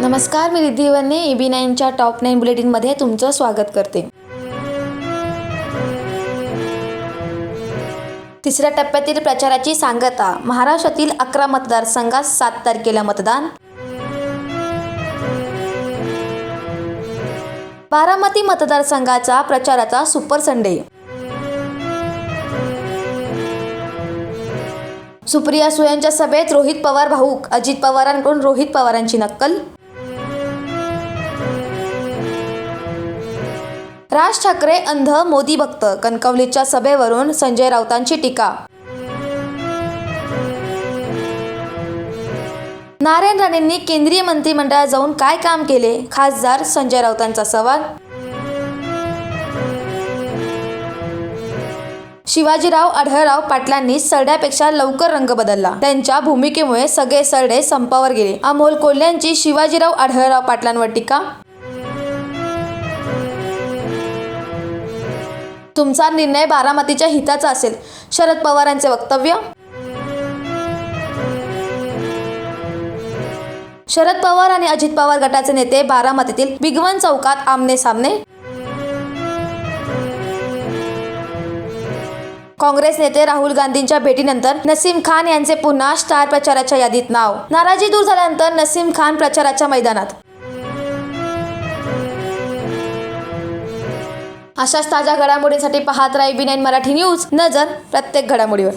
नमस्कार मी Riddhi Vanne A B नाईनच्या टॉप नाईन बुलेटिनमध्ये तुमचं स्वागत करते. तिसऱ्या टप्प्यातील प्रचाराची सांगता महाराष्ट्रातील अकरा मतदारसंघात सात तारखेला मतदान. बारामती मतदारसंघाचा प्रचाराचा सुपर संडे. सुप्रिया सुयांच्या सभेत रोहित पवार भाऊक अजित पवारांकडून रोहित पवारांची नक्कल. राज ठाकरे अंध मोदी भक्त कणकवलीच्या सभेवरून संजय राऊतांची टीका. नारायण राणेंनी केंद्रीय मंत्रिमंडळात जाऊन काय काम केले? खासदार संजय राऊतांचा सवाल. शिवाजीराव आढळराव पाटलांनी सरड्यापेक्षा लवकर रंग बदलला. त्यांच्या भूमिकेमुळे सगळे सरडे संपावर गेले. अमोल कोल्ह्यांची शिवाजीराव आढळराव पाटलांवर टीका. तुमचा निर्णय बारामतीच्या हिताचा असेल. शरद पवारांचे वक्तव्य? शरद पवार आणि अजित पवार गटाचे नेते बारामतीतील बिगवन चौकात आमने सामने. काँग्रेस नेते राहुल गांधींच्या भेटीनंतर नसीम खान यांचे पुन्हा स्टार प्रचाराच्या यादीत नाव. नाराजी दूर झाल्यानंतर नसीम खान प्रचाराच्या मैदानात. अशाच ताज्या घडामोडींसाठी पाहत राहा बी नाईन मराठी न्यूज. नजर प्रत्येक घडामोडीवर.